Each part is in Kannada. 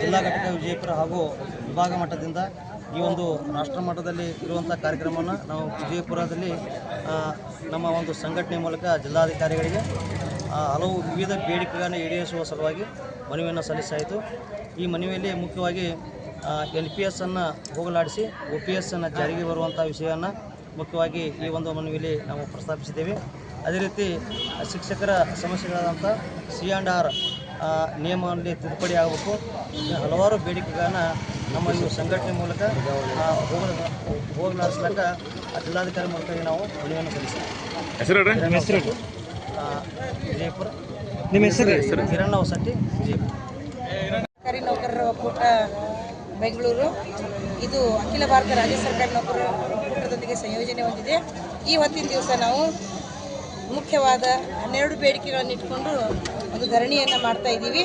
ಜಿಲ್ಲಾ ಘಟಕ ವಿಜಯಪುರ ಹಾಗೂ ವಿಭಾಗ ಮಟ್ಟದಿಂದ ಈ ಒಂದು ರಾಷ್ಟ್ರ ಮಟ್ಟದಲ್ಲಿ ಇರುವಂಥ ಕಾರ್ಯಕ್ರಮವನ್ನು ನಾವು ವಿಜಯಪುರದಲ್ಲಿ ನಮ್ಮ ಒಂದು ಸಂಘಟನೆ ಮೂಲಕ ಜಿಲ್ಲಾಧಿಕಾರಿಗಳಿಗೆ ಹಲವು ವಿವಿಧ ಬೇಡಿಕೆಗಳನ್ನು ಈಡೇರಿಸುವ ಸಲುವಾಗಿ ಮನವಿಯನ್ನು ಸಲ್ಲಿಸಾಯಿತು ಈ ಮನವಿಯಲ್ಲಿ ಮುಖ್ಯವಾಗಿ ಎಲ್ ಪಿ ಎಸ್ಸನ್ನು ಹೋಗಲಾಡಿಸಿ ಒ ಪಿ ಎಸ್ಸನ್ನು ಜಾರಿಗೆ ಬರುವಂಥ ವಿಷಯವನ್ನು ಮುಖ್ಯವಾಗಿ ಈ ಒಂದು ಮನವಿಯಲ್ಲಿ ನಾವು ಪ್ರಸ್ತಾಪಿಸಿದ್ದೇವೆ. ಅದೇ ರೀತಿ ಶಿಕ್ಷಕರ ಸಮಸ್ಯೆಗಳಾದಂಥ ಸಿ ಆ್ಯಂಡ್ ಆರ್ ನಿಯಮದಲ್ಲಿ ತಿದ್ದುಪಡಿ ಆಗಬೇಕು. ಹಲವಾರು ಬೇಡಿಕೆಗಳನ್ನು ನಮ್ಮ ಈ ಸಂಘಟನೆ ಮೂಲಕ ಆ, ಹೋಗ ಹೋಗಲಾಡಿಸ್ಲಾಕ ಆ ಜಿಲ್ಲಾಧಿಕಾರಿ ಮೂಲಕ ನಾವು ಮನವಿಯನ್ನು ಸಲ್ಲಿಸಿದ್ದೇವೆ ಹೆಸರು ಹೆಸರು ವಿಜಯಪುರ. ನಿಮ್ಮ ಹೆಸರು ಹಿರಣ್ಣ ಹೊಸಟ್ಟಿ ವಿಜಯಪುರ. ಸರ್ಕಾರಿ ನೌಕರರ ಒಕ್ಕೂಟ ಬೆಂಗಳೂರು. ಇದು ಅಖಿಲ ಭಾರತ ರಾಜ್ಯ ಸರ್ಕಾರಿ ನೌಕರರ ಒಕ್ಕೂಟದೊಂದಿಗೆ ಸಂಯೋಜನೆ ಹೊಂದಿದೆ. ಈ ಹೊತ್ತಿನ ದಿವಸ ನಾವು ಮುಖ್ಯವಾದ ಹನ್ನೆರಡು ಬೇಡಿಕೆಗಳನ್ನು ಇಟ್ಕೊಂಡು ಒಂದು ಧರಣಿಯನ್ನು ಮಾಡ್ತಾ ಇದ್ದೀವಿ.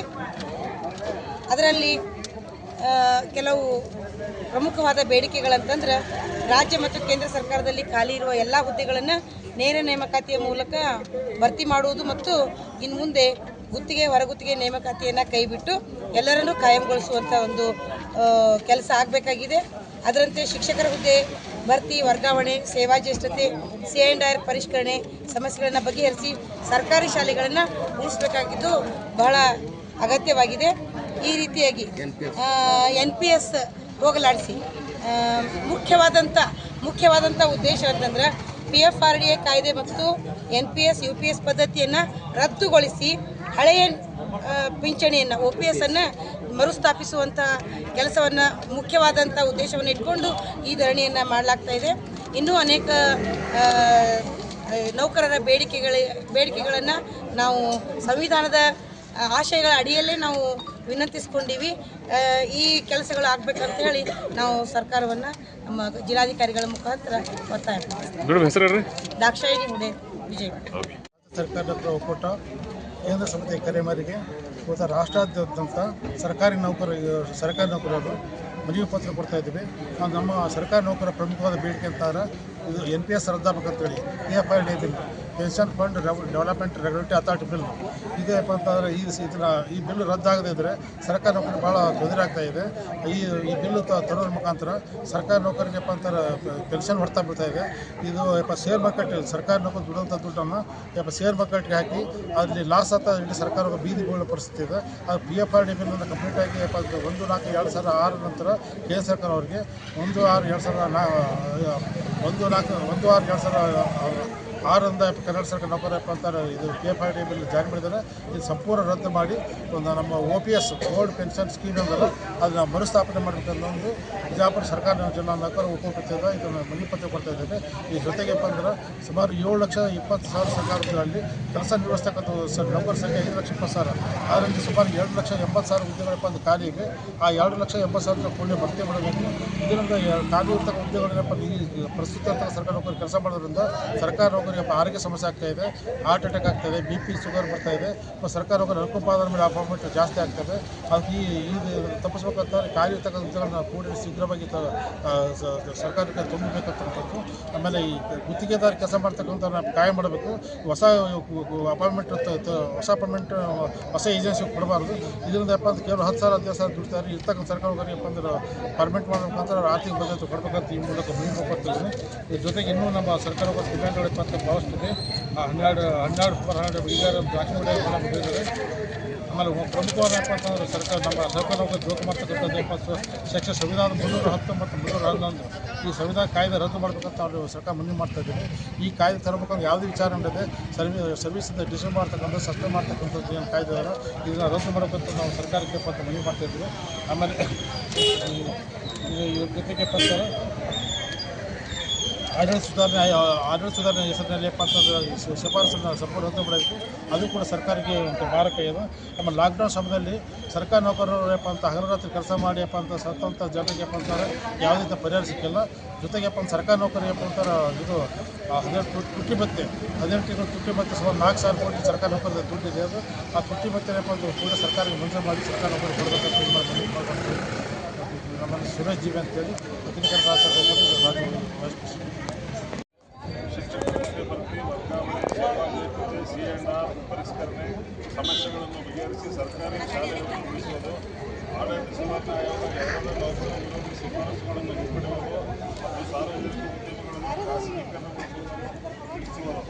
ಅದರಲ್ಲಿ ಕೆಲವು ಪ್ರಮುಖವಾದ ಬೇಡಿಕೆಗಳಂತಂದ್ರೆ, ರಾಜ್ಯ ಮತ್ತು ಕೇಂದ್ರ ಸರ್ಕಾರದಲ್ಲಿ ಖಾಲಿ ಇರುವ ಎಲ್ಲ ಹುದ್ದೆಗಳನ್ನು ನೇರ ನೇಮಕಾತಿಯ ಮೂಲಕ ಭರ್ತಿ ಮಾಡುವುದು ಮತ್ತು ಇನ್ನು ಮುಂದೆ ಗುತ್ತಿಗೆ, ಹೊರಗುತ್ತಿಗೆ ನೇಮಕಾತಿಯನ್ನು ಕೈಬಿಟ್ಟು ಎಲ್ಲರನ್ನೂ ಕಾಯಂಗೊಳಿಸುವಂಥ ಒಂದು ಕೆಲಸ ಆಗಬೇಕಾಗಿದೆ. ಅದರಂತೆ ಶಿಕ್ಷಕರ ಹುದ್ದೆ ಭರ್ತಿ, ವರ್ಗಾವಣೆ, ಸೇವಾ ಜ್ಯೇಷ್ಠತೆ ಸಿ ಆ್ಯಂಡ್ ಆರ್ ಪರಿಷ್ಕರಣೆ ಸಮಸ್ಯೆಗಳನ್ನು ಬಗೆಹರಿಸಿ ಸರ್ಕಾರಿ ಶಾಲೆಗಳನ್ನು ಉಳಿಸಬೇಕಾಗಿದ್ದು ಬಹಳ ಅಗತ್ಯವಾಗಿದೆ. ಈ ರೀತಿಯಾಗಿ ಎನ್ ಪಿ ಎಸ್ ಹೋಗಲಾಡಿಸಿ. ಮುಖ್ಯವಾದಂಥ ಮುಖ್ಯವಾದಂಥ ಉದ್ದೇಶ ಅಂತಂದ್ರೆ P F R D A ಕಾಯ್ದೆ ಮತ್ತು N P S U P S ಪದ್ಧತಿಯನ್ನು ರದ್ದುಗೊಳಿಸಿ ಹಳೆಯ ಪಿಂಚಣಿಯನ್ನು ಒ ಪಿ ಎಸ್ ಅನ್ನು ಮರುಸ್ಥಾಪಿಸುವಂಥ ಕೆಲಸವನ್ನು ಮುಖ್ಯವಾದಂಥ ಉದ್ದೇಶವನ್ನು ಇಟ್ಕೊಂಡು ಈ ಧರಣಿಯನ್ನು ಮಾಡಲಾಗ್ತಾ ಇದೆ. ಇನ್ನೂ ಅನೇಕ ನೌಕರರ ಬೇಡಿಕೆಗಳ ಬೇಡಿಕೆಗಳನ್ನು ನಾವು ಸಂವಿಧಾನದ ಆಶಯಗಳ ಅಡಿಯಲ್ಲೇ ನಾವು ವಿನಂತಿಸ್ಕೊಂಡಿವಿ. ಈ ಕೆಲಸಗಳು ಆಗ್ಬೇಕಂತ ಹೇಳಿ ನಾವು ಸರ್ಕಾರವನ್ನು ನಮ್ಮ ಜಿಲ್ಲಾಧಿಕಾರಿಗಳ ಮುಖಾಂತರ ಒತ್ತಾಯ ಮಾಡ್ತೀವಿ. ದಾಕ್ಷಾಯಿಣಿ ಹುಡೆ ವಿಜಯವಾಡ ಸರ್ಕಾರದ ಒಕ್ಕೂಟ ಕೇಂದ್ರ ಸಮಿತಿ ಕರೆ ಮೇರೆಗೆ ಇವತ್ತು ರಾಷ್ಟ್ರಾದ್ಯಂತ ಸರ್ಕಾರಿ ನೌಕರ ಸರ್ಕಾರಿ ನೌಕರರು ಮನವಿ ಪತ್ರ ಕೊಡ್ತಾ ಇದ್ದೀವಿ. ನಾವು ನಮ್ಮ ಸರ್ಕಾರಿ ನೌಕರ ಪ್ರಮುಖವಾದ ಬೇಡಿಕೆ ಅಂತಾರೆ ಇದು N P S ರದ್ದಾಗಬೇಕಂತೇಳಿ P F I pension fund development regulatory authority bill. ಇದೆಯಪ್ಪ ಅಂತಂದರೆ ಈ ಇದನ್ನ, ಈ ಬಿಲ್ ರದ್ದಾಗದೇ ಇದ್ದರೆ ಸರ್ಕಾರಿ ನೌಕರಿಗೆ ಭಾಳ ತೊಂದರೆ ಆಗ್ತಾ ಇದೆ. ಈ ಈ ಬಿಲ್ ತರೋದ್ರ ಮುಖಾಂತರ ಸರ್ಕಾರಿ ನೌಕರಿಗೆ ಏನಪ್ಪ ಅಂತಾರೆ ಪೆನ್ಷನ್ ಹೊಡ್ತಾ ಬೀಳ್ತಾ ಇದೆ. ಇದು ಯಪ್ಪ ಶೇರ್ ಮಾರ್ಕೆಟ್ ಸರ್ಕಾರಿ ನೌಕರಿ ದುಡಿದಂಥ ದುಡ್ಡನ್ನು ಯಪ್ಪ ಶೇರ್ ಮಾರ್ಕೆಟ್ಗೆ ಹಾಕಿ ಅದರಲ್ಲಿ ಲಾಸ್ ಆಗ್ತಾ ಇಲ್ಲಿ ಸರ್ಕಾರ ಬೀದಿ ಬೀಳೋ ಪರಿಸ್ಥಿತಿ ಇದೆ. ಅದು P F R D bill complete ಆಗಿ ಯಪ್ಪ ಒಂದು ನಾಲ್ಕು ಎರಡು ಸಾವಿರ ಆರು ನಂತರ ಕೇಂದ್ರ ಸರ್ಕಾರ ಅವರಿಗೆ ಒಂದು ಆರು ಎರಡು ಸಾವಿರ ನಾ, ಒಂದು ನಾಲ್ಕು, ಒಂದು ಆರು ಎರಡು ಸಾವಿರ ಆರರಿಂದ ಕನ್ನಡ ಸರ್ಕಾರ ನೌಕರಪ್ಪ ಅಂತಾರೆ, ಇದು K F R D bill ಜಾರಿ ಮಾಡಿದ್ದಾರೆ. ಇದು ಸಂಪೂರ್ಣ ರದ್ದು ಮಾಡಿ ಒಂದು ನಮ್ಮ O P S old pension scheme ಅಂದಲ್ಲ ಅದನ್ನು ಮರುಸ್ಥಾಪನೆ ಮಾಡಬೇಕಂತ ಒಂದು ಬಿಜಾಪುರ ಸರ್ಕಾರ ಜನ ನೌಕರ ಒಕ್ಕೂಟದಿಂದ ಇದನ್ನು ಮನವಿ ಪತ್ರ ಕೊಡ್ತಾ ಇದ್ದೇವೆ. ಈ ಜೊತೆಗೆ ಬಂದ್ರೆ ಸುಮಾರು ಏಳು ಲಕ್ಷ ಇಪ್ಪತ್ತು ಸಾವಿರ ಸರ್ಕಾರಗಳಲ್ಲಿ ಕೆಲಸ ನಿರ್ವಹಿಸ್ತಕ್ಕಂಥ ಸರ್ ನೌಕರ ಸಂಖ್ಯೆ ಐದು ಲಕ್ಷ ಇಪ್ಪತ್ತು ಸಾವಿರ. ಅದರಿಂದ ಸುಮಾರು ಎರಡು ಲಕ್ಷ ಎಂಬತ್ತು ಸಾವಿರ ಉದ್ಯೋಗಗಳಪ್ಪ ಒಂದು ಇದೆ ಆ ಎರಡು ಲಕ್ಷ ಎಂಬತ್ತು ಸಾವಿರ ಕೂಡಲೇ ಭರ್ತಿ ಮಾಡಬೇಕು. ಇದರಿಂದ ಕಾರ್ಯ ಇರ್ತಕ್ಕ ಉದ್ಯೋಗಗಳಪ್ಪ ಈ ಪ್ರಸ್ತುತ ಸರ್ಕಾರ ನೌಕರಿ ಕೆಲಸ ಮಾಡೋದ್ರಿಂದ ಸರ್ಕಾರ ನೌಕರಿಗೆ ಆರೋಗ್ಯ ಸಮಸ್ಯೆ ಆಗ್ತಾ ಇದೆ ಹಾರ್ಟ್ ಅಟ್ಯಾಕ್ ಆಗ್ತಾ ಇದೆ ಬಿ ಪಿ ಶುಗರ್ ಬರ್ತಾ ಇದೆ. ಮತ್ತು ಸರ್ಕಾರ ನೌಕರಿ ಅನುಕಂಪಾದ ಮೇಲೆ ಅಪಾಯಿಂಟ್ಮೆಂಟ್ ಜಾಸ್ತಿ ಆಗ್ತದೆ ಅದಕ್ಕೆ ಈ ಇದು ಕಾರ್ಯ ಹುದ್ದೆಗಳನ್ನ ಕೂಡಿ ಶೀಘ್ರವಾಗಿ ಸರ್ಕಾರಕ್ಕೆ ತುಂಬಬೇಕಂತಕ್ಕಂಥದ್ದು ಆಮೇಲೆ ಈ ಗುತ್ತಿಗೆದಾರ ಕೆಲಸ ಮಾಡ್ತಕ್ಕಂಥ ಕಾಯ ಮಾಡಬೇಕು. ಹೊಸ ಅಪಾಯಿಂಟ್ಮೆಂಟ್ ಹೊಸ ಅಪಾಯಿಂಟ್ಮೆಂಟ್ ಹೊಸ ಏಜೆನ್ಸಿಗೆ ಕೊಡಬಾರ್ದು. ಇದರಿಂದ ಏನಪ್ಪ ಅಂತ ಕೇವಲ ಹತ್ತು ಸಾವಿರ, ಹದಿನೈದು ಸಾವಿರ ದುಡ್ತಾರೆ ಇರ್ತಕ್ಕಂಥ ಸರ್ಕಾರ ಏನಪ್ಪ ಅಂದ್ರೆ ಪರ್ಮಿಟ್ ಮಾಡಬೇಕಂದ್ರೆ ಆರ್ಥಿಕ ಭದ್ರತೆ ಕೊಡಬೇಕಂತ ಈ ಮೂಲಕ ಕೊಡ್ತಿದ್ದೀನಿ ಇದ್ರ ಜೊತೆಗೆ ಇನ್ನೂ ನಮ್ಮ ಸರ್ಕಾರ ಡಿಮ್ಯಾಂಡ್ಗಳಪ್ಪ ಭಾಳಷ್ಟಿದೆ ಆ ಹನ್ನೆರಡು ಹನ್ನೆರಡು ಸುಮಾರು ಹನ್ನೆರಡು ಈಗ ದಾಖಲೆ ಮಾಡಿದ್ದಾರೆ ಆಮೇಲೆ ಪ್ರಮುಖವಾದ ಪ್ರಮುಖವಾದಪ್ಪ ಅಂತಂದ್ರೆ ಸರ್ಕಾರ, ನಮ್ಮ ಸರ್ಕಾರ ಜೋಕು ಮಾಡ್ತಕ್ಕಂಥದ್ದು ಅಂದ್ರೆ ಸೆಕ್ಷನ್ ಸಂವಿಧಾನ ಮುನ್ನೂರ ಹತ್ತೊಂಬತ್ತು ಮುನ್ನೂರ ಹನ್ನೊಂದು. ಈ ಸಂವಿಧಾನ ಕಾಯ್ದೆ ರದ್ದು ಮಾಡಬೇಕಂತ ಅವರು ಸರ್ಕಾರ ಮನವಿ ಮಾಡ್ತಾ ಇದ್ದೀವಿ ಈ ಕಾಯ್ದೆ ತರಬೇಕಂದ್ರೆ ಯಾವುದೇ ವಿಚಾರ ನಡೆದಿದೆ ಸರ್ವಿ ಸರ್ವಿಸಿಂದ ಡಿಸೈನ್ ಮಾಡ್ತಕ್ಕಂಥ ಸಸ್ಪೆಂಡ್ ಮಾಡ್ತಕ್ಕಂಥದ್ದು ಏನು ಕಾಯ್ದೆ ಅದರ ಇದನ್ನು ರದ್ದು ಮಾಡಬೇಕಂತ ನಾವು ಸರ್ಕಾರಕ್ಕೆ ಪತ್ರ ಮನವಿ ಮಾಡ್ತಾ ಇದ್ದೀವಿ. ಆಮೇಲೆ ಜೊತೆಗೆ ಪತ್ರ ಆಡಳಿತ ಸುಧಾರಣೆ ಆಡಳಿತ ಸುಧಾರಣೆ ಹೆಸರಿನಲ್ಲಿ ಅಂತಂದ್ರೆ ಶಿಫಾರಸನ್ನು ಸಂಪೂರ್ಣ ರದ್ದು ಮಾಡಬೇಕು ಅದು ಕೂಡ ಸರ್ಕಾರಕ್ಕೆ ಒಂದು ಮಾರಕ ಇದು ಆಮೇಲೆ ಲಾಕ್ಡೌನ್ ಸಮಯದಲ್ಲಿ ಸರ್ಕಾರ ನೌಕರರು ಏನಪ್ಪ ಅಂತ ಹಗಲರಾತ್ರಿ ಕೆಲಸ ಮಾಡಿ ಅಂತ ಸತ್ತಂಥ ಜನರಿಗೆ ಅಂತಾರೆ ಯಾವುದೇ ರೀತಿ ಪರಿಹಾರ ಸಿಕ್ಕಿಲ್ಲ. ಜೊತೆಗೆ ಅಂದ್ರೆ ಸರ್ಕಾರ ನೌಕರಿ ಏನಪ್ಪ ಅಂತಾರೆ ಇದು ಹದಿನೆಂಟು ತುಟ್ಟಿ ಭತ್ತೆ, ಹದಿನೆಂಟು ತಿಂಗಳು ತುಟ್ಟಿ ಭತ್ತೆ ಸುಮಾರು ನಾಲ್ಕು ಸಾವಿರ ಕೋಟಿ ಸರ್ಕಾರ ನೌಕರದ ದುಡ್ಡಿದೆ. ಅದು ಆ ತುಟ್ಟಿ ಭತ್ತೆ ಅಂದ್ರೆ ಕೂಡ ಸರ್ಕಾರಕ್ಕೆ ಮಂಜೂರು ಮಾಡಿ ಸರ್ಕಾರ ನೌಕರಿ ಕೊಡಬೇಕಂತ ಮಾಡ್ಕೊಂಡು ನಮ್ಮಲ್ಲಿ ಸುರೇಶ್ ಜೀವಿ ಅಂತೇಳಿ ಪತ್ರಿಕಾ ರಾಜ್ಯ ಶಿಕ್ಷಕರಿಗೆ ಭರ್ತಿ ವರ್ಗಾವಣೆ ಸೇವಾ ವೇತನ ಸಿ ಎನ್ ಪರಿಷ್ಕರಣೆ ಸಮಸ್ಯೆಗಳನ್ನು ಬಗೆಹರಿಸಿ ಸರ್ಕಾರಿ ಶಾಲೆಗಳನ್ನು ಉಳಿಸುವುದು ಆಡಳಿತ ಸುಧಾರಣಾ ಆಯೋಗ ಎರಡನೇ ಲಾಕ್ಡೌನ್ ವಿರೋಧಿ ಶಿಫಾರಸುಗಳನ್ನು ಹಿಂಪಡೆಯುವುದು ಮತ್ತು ಸಾರ್ವಜನಿಕ ಉದ್ಯಮಗಳನ್ನು ಖಾಸಗೀಕರಣಗೊಳಿಸುವುದನ್ನು ತಿಳಿಸುವರು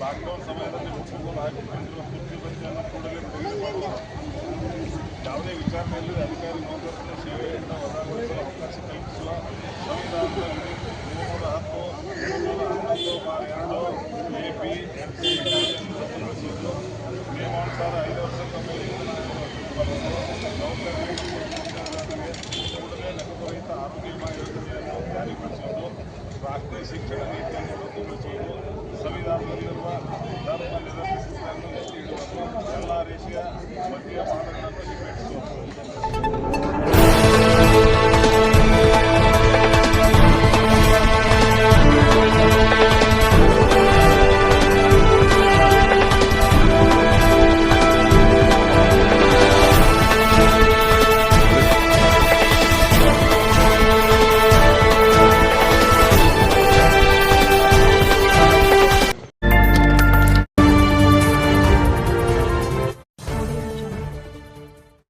ಲಾಕ್ಡೌನ್ ಸಮಯದಲ್ಲಿ ಮುಖ್ಯಮಂತ್ರಿ ಹಾಕಿಕೊಂಡಿರುವ ತುರ್ತು ಭತ್ಯೆಯನ್ನು ಕೂಡಲೇ ಬಿಡುಗಡೆ ಮಾಡುವುದು ಯಾವುದೇ ವಿಚಾರಣೆಯಲ್ಲಿ ಅಧಿಕಾರಿ ನೌಕರರಿಗೆ ಸೇವೆಯಿಂದ ವಜಾಗೊಳಿಸಲು ಅವಕಾಶ ಕಲ್ಪಿಸುವ ಸಂವಿಧಾನದ ನಿಯಮದ ಹತ್ತು ಮುನ್ನೂರ ಹನ್ನೊಂದು ಬಾರ್ ಎರಡು ಎ ಪಿ ಎರಡು ಸಾವಿರದ ರದ್ದುಗೊಳಿಸುವುದು ನಿಯಮಾನುಸಾರ ಐದು ವರ್ಷಕ್ಕೊಮ್ಮೆ ಯೋಜನೆಯನ್ನು ನೌಕರರಿಗೆ ಕೂಡಲೇ ನಗದುರಹಿತ ಆರೋಗ್ಯ ವಿಮಾ ಯೋಜನೆಯನ್ನು ಜಾರಿಗೊಳಿಸುವುದು ರಾಷ್ಟ್ರೀಯ ಶಿಕ್ಷಣ ನೀತಿಯನ್ನು ರದ್ದುಗೊಳಿಸುವುದು ಸಂವಿಧಾನದಲ್ಲಿರುವ ಧರ್ಮ ನಿರಪೇಕ್ಷತೆಯನ್ನು ಎತ್ತಿ ಹಿಡಿಯುವುದು ಎಲ್ಲ ರೀತಿಯ ಮದ್ಯ ಮಾದಗಳನ್ನು ಹಿಮ್ಮೆಟ್ಟಿಸುವುದು